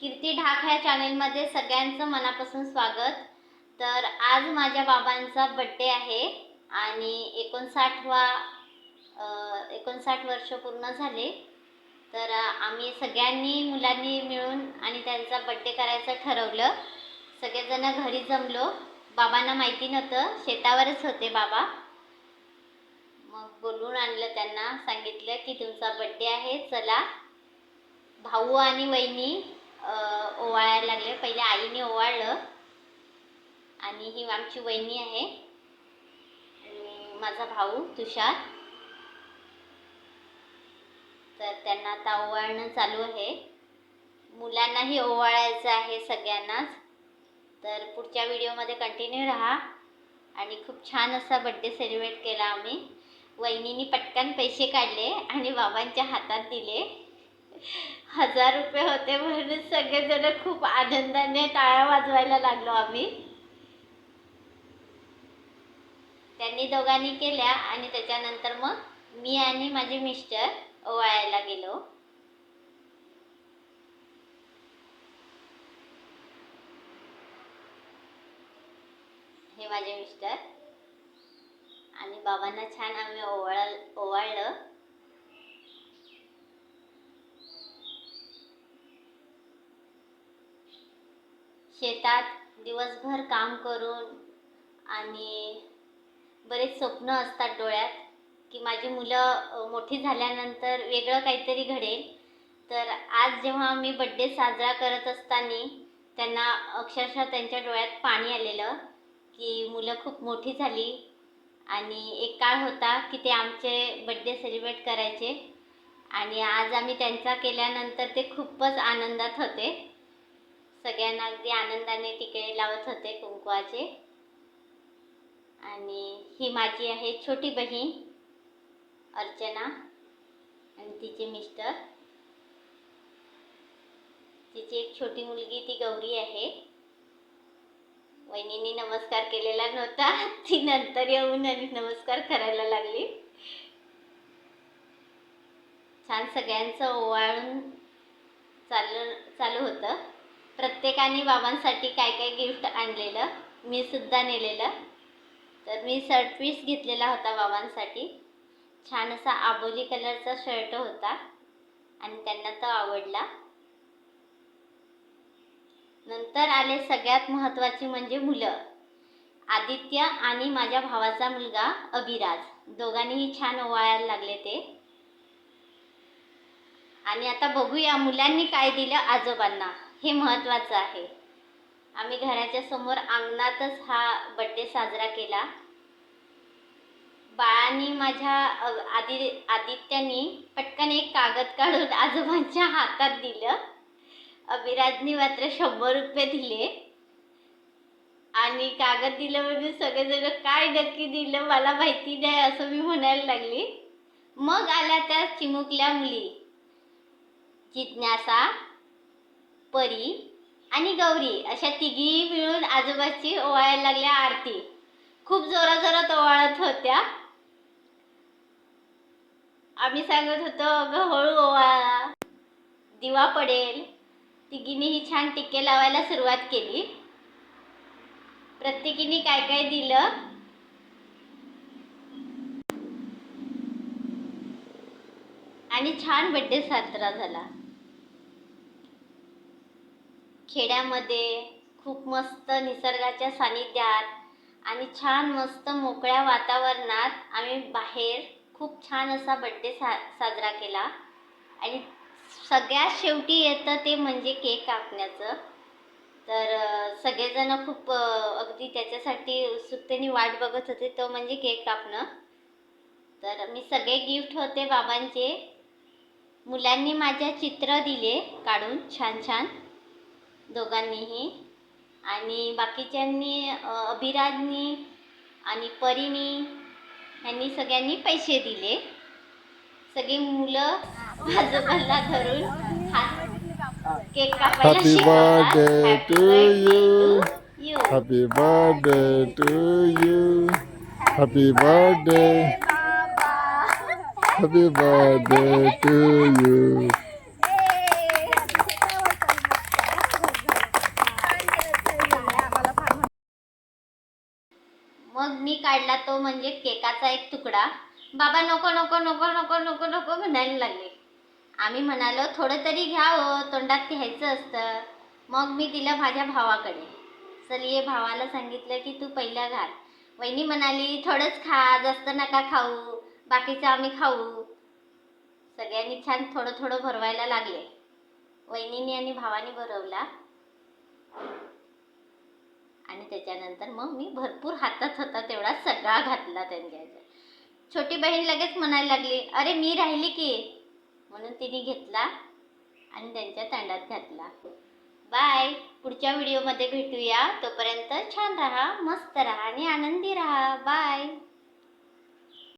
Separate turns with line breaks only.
कीर्ती ढाक ह्या चॅनेलमध्ये सगळ्यांचं मनापासून स्वागत. तर आज माझ्या बाबांचा बड्डे आहे आणि एकोणसाठवा एकोणसाठ वर्ष पूर्ण झाले. तर आम्ही सगळ्यांनी मुलांनी मिळून आणि त्यांचा बड्डे करायचं ठरवलं. सगळेजण घरी जमलो. बाबांना माहिती नव्हतं. शेतावरच होते बाबा. मग बोलवून आणलं त्यांना. सांगितलं की तुमचा बड्डे आहे. चला. भाऊ आणि वहिनी ओवाळायला लागले. पहिले आईने ओवाळलं. आणि ही आमची वहिनी आहे. आणि माझा भाऊ तुषार. तर त्यांना आता ओवाळणं चालू आहे. मुलांनाही ओवाळायचं आहे सगळ्यांनाच. तर पुढच्या व्हिडिओमध्ये कंटिन्यू राहा. आणि खूप छान असा बड्डे सेलिब्रेट केला आम्ही. वहिनीनी पटकन पैसे काढले आणि बाबांच्या हातात दिले. हजार रुपये होते म्हणून सगळेजण खूप आनंदाने टाळ्या वाजवायला लागलो आम्ही. त्यांनी दोघांनी केल्या आणि त्याच्यानंतर मग मी आणि माझे मिस्टर ओवाळायला गेलो. हे माझे मिस्टर. आणि बाबांना छान आम्ही ओवाळ ओवाळलं. शेतात दिवसभर काम करून आणि बरेच स्वप्न असतात डोळ्यात की माझी मुलं मोठी झाल्यानंतर वेगळं काहीतरी घडेल. तर आज जेव्हा मी बड्डे साजरा करत असताना त्यांना अक्षरशः त्यांच्या डोळ्यात पाणी आलेलं की मुलं खूप मोठी झाली आणि एक काळ होता की ते आमचे बड्डे सेलिब्रेट करायचे. आणि आज आम्ही त्यांचा केल्यानंतर ते खूपच आनंदात होते. सगळ्यांना अगदी आनंदाने टिकळे लावत होते कुंकवाचे. आणि ही माझी आहे छोटी बहीण अर्चना आणि तिचे मिस्टर. तिची एक छोटी मुलगी ती गौरी आहे. वहिनीने नमस्कार केलेला नव्हता ती नंतर येऊन आणि नमस्कार करायला लागली. छान सगळ्यांचं ओवाळून चाललं चालू होतं. प्रत्येकाने बाबांसाठी काय काय गिफ्ट आणलेलं मी सुद्धा नेलेलं. तर मी शर्ट पीस घेतलेला होता बाबांसाठी. छान असा आबोली कलरचा शर्ट होता आणि त्यांना तो आवडला. नंतर आले सगळ्यात महत्त्वाची म्हणजे मुलं. आदित्य आणि माझ्या भावाचा मुलगा अभिराज. दोघांनीही छान ओवाळायला लागले ते. आणि आता बघूया मुलांनी काय दिलं आजोबांना. हे महत्त्वाचं आहे. आम्ही घराच्या समोर अंगणातच हा बड्डे साजरा केला. बाळांनी माझ्या आदि आदित्यानी पटकन एक कागद काढून आजोबांच्या हातात दिलं. अभिराजनी मात्र शंभर रुपये दिले. आणि कागद दिलं म्हणजे सगळेजण काय नक्की दिलं? मला माहिती नाही असं मी म्हणायला लागली. मग आल्या त्या चिमुकल्या मुली. जिज्ञासा परी आणि गौरी अशा तिघी मिळून आजोबाची ओवाळायला लागल्या आरती. खूप जोराजोरात ओवाळत होत्या. आम्ही सांगत होतो अगं हळू ओवाळा. दिवा पडेल. तिघींनीही छान टिके लावायला सुरुवात केली. प्रत्येकीने काय काय दिलं? आणि छान बड्डे साजरा झाला. खेड्यामध्ये खूप मस्त निसर्गाच्या सानिध्यात आणि छान मस्त मोकळ्या वातावरणात आम्ही बाहेर खूप छान असा बड्डे सा साजरा केला. आणि सगळ्यात शेवटी येतं ते म्हणजे केक कापण्याचं. तर सगळेजणं सगळेजण खूप अगदी त्याच्यासाठी उत्सुकतेने वाट बघत होते तो म्हणजे केक कापणं. तर मी सगळे गिफ्ट होते बाबांचे. मुलांनी माझ्या चित्र दिले काढून छान छान दोघांनीही आणि बाकीच्यांनी अभिराजनी आणि परीनी यांनी सगळ्यांनी पैसे दिले सगळी मुलं आजोबांना धरून हात केक कापायला
Happy
शिकवतात.
birthday
Happy
to
birthday
you.
to you.
Happy birthday to म्हणजे
केकाचा एक तुकडा. बाबा नको नको नको नको नको नको म्हणायला लागले. आम्ही म्हणालो थोडं तरी घ्या हो तोंडात घ्यायचं असतं. मग मी दिलं माझ्या भावाकडे. चल ये भावाला सांगितलं की तू पहिला घाल. वहिनी म्हणाली थोडंच खा जास्त नका खाऊ. बाकीचं आम्ही खाऊ. सगळ्यांनी छान थोडं थोडं भरवायला लागले. वहिनीने आणि भावाने भरवला. त्याच्यानंतर मग मी भरपूर हातात होता तेवढा सगळा घातला त्यांच्या छोटी बहीण लगेच म्हणायला लागली अरे मी राहिली की. म्हणून तिने घेतला आणि त्यांच्या तांडात घातला. बाय. पुढच्या व्हिडिओमध्ये भेटूया. तोपर्यंत छान राहा मस्त राहा आणि आनंदी राहा. बाय.